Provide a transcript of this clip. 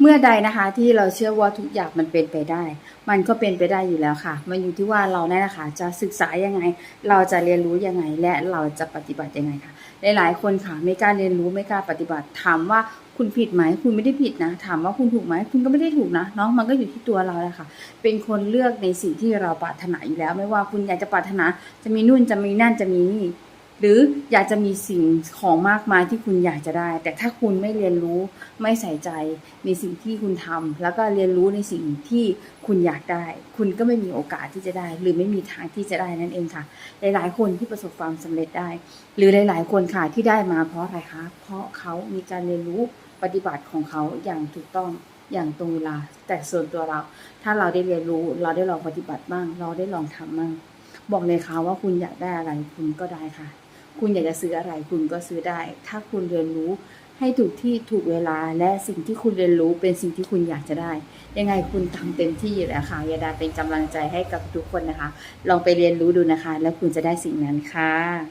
เมื่อใดนะคะที่เราเชื่อว่าทุกอย่างมันเป็นไปได้ มันก็เป็นไปได้อยู่แล้วค่ะ มันอยู่ที่ว่าเราเนี่ยนะคะจะศึกษายังไง เราจะเรียนรู้ยังไง และเราจะปฏิบัติยังไงค่ะ หลายๆ คนค่ะไม่กล้าเรียนรู้ไม่กล้าปฏิบัติถามว่าคุณผิดไหมคุณไม่ได้ผิดนะ ถามว่าคุณถูกไหมคุณก็ไม่ได้ถูกนะเนาะมันก็อยู่ที่ตัวเราแหละค่ะ เป็นคนเลือกในสิ่งที่เราปรารถนาอยู่แล้ว ไม่ว่าคุณอยากจะปรารถนาจะมีนู่นจะมีนั่นจะมีนี่ หรืออยากจะมีสิ่งของมากมายที่คุณอยากจะได้ แต่ถ้าคุณไม่เรียนรู้ไม่ใส่ใจในสิ่งที่คุณทำแล้วก็เรียนรู้ในสิ่งที่คุณอยากได้ คุณก็ไม่มีโอกาสที่จะได้ หรือไม่มีทางที่จะได้นั่นเองค่ะ หลายๆ คนที่ประสบความสำเร็จได้ หรือหลาย ๆ คนค่ะที่ได้มาเพราะอะไรคะ เพราะเขามีการเรียนรู้ปฏิบัติของเขาอย่างถูกต้องอย่างตรงเวลา แต่ส่วนตัวเรา ถ้าเราได้เรียนรู้เราได้ลองปฏิบัติบ้าง เราได้ลองทำบ้างบอกเลยค่ะว่าคุณอยากได้อะไรคุณก็ได้ค่ะ คุณอยากจะซื้ออะไรคุณก็ซื้อได้ ถ้าคุณเรียนรู้ให้ถูกที่ถูกเวลาและสิ่งที่คุณเรียนรู้เป็นสิ่งที่คุณอยากจะได้ ยังไงคุณทำเต็มที่อยู่แล้วค่ะยาดาเป็นกำลังใจให้กับทุกคนนะคะ ลองไปเรียนรู้ดูนะคะ แล้วคุณจะได้สิ่งนั้นค่ะ